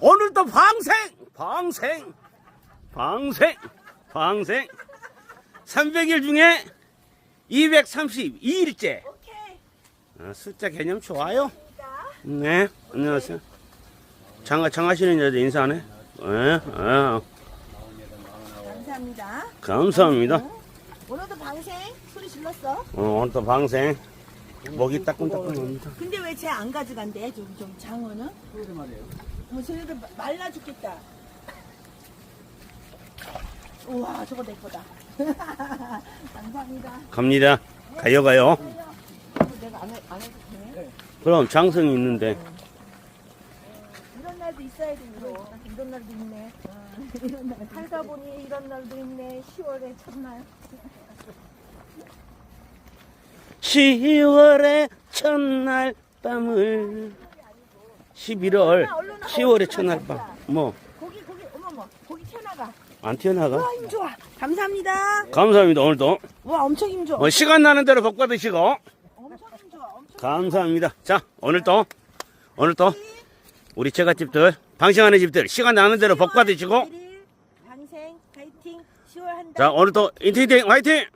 오늘도 방생! 방생! 방생! 방생! 300일 중에 232일째. 오케이. 아, 숫자 개념 좋아요. 네, 안녕하세요. 장가, 장하시는 여자 인사하네. 네, 아, 감사합니다. 감사합니다. 오늘도 방생 소리 질렀어. 어, 오늘도 방생. 목이 따끔따끔합니다. 근데 왜 쟤 안 가져간대? 좀, 좀 장어는? 뭐 쟤네들 마- 말라 죽겠다. 우와 저거 내 거다. 감사합니다. 갑니다. 가요, 가요. 내가 안, 해, 안 해도 되네. 그럼 장성이 있는데. 이런 날도 있어야지 이거. 이런 날도 있네. 이런 날. 살다 보니 이런 날도 있네. 10월의 첫날. 10월의 첫날 밤을 11월 10월의 첫날 밤. 뭐, 고기 고기 어머머 고기 튀어나가. 안 튀어나가? 와 힘 좋아. 감사합니다. 감사합니다, 오늘도. 와 엄청 힘 좋아. 어, 시간 나는 대로 복 받으시고. 엄청 힘 좋아. 엄청. 감사합니다. 자, 오늘도, 오늘도 우리 제갓집들, 방생하는 집들, 시간 나는 대로 복 받으시고. 1일 방생 파이팅 10월 한 달. 자, 오늘도 인테리팅 화이팅!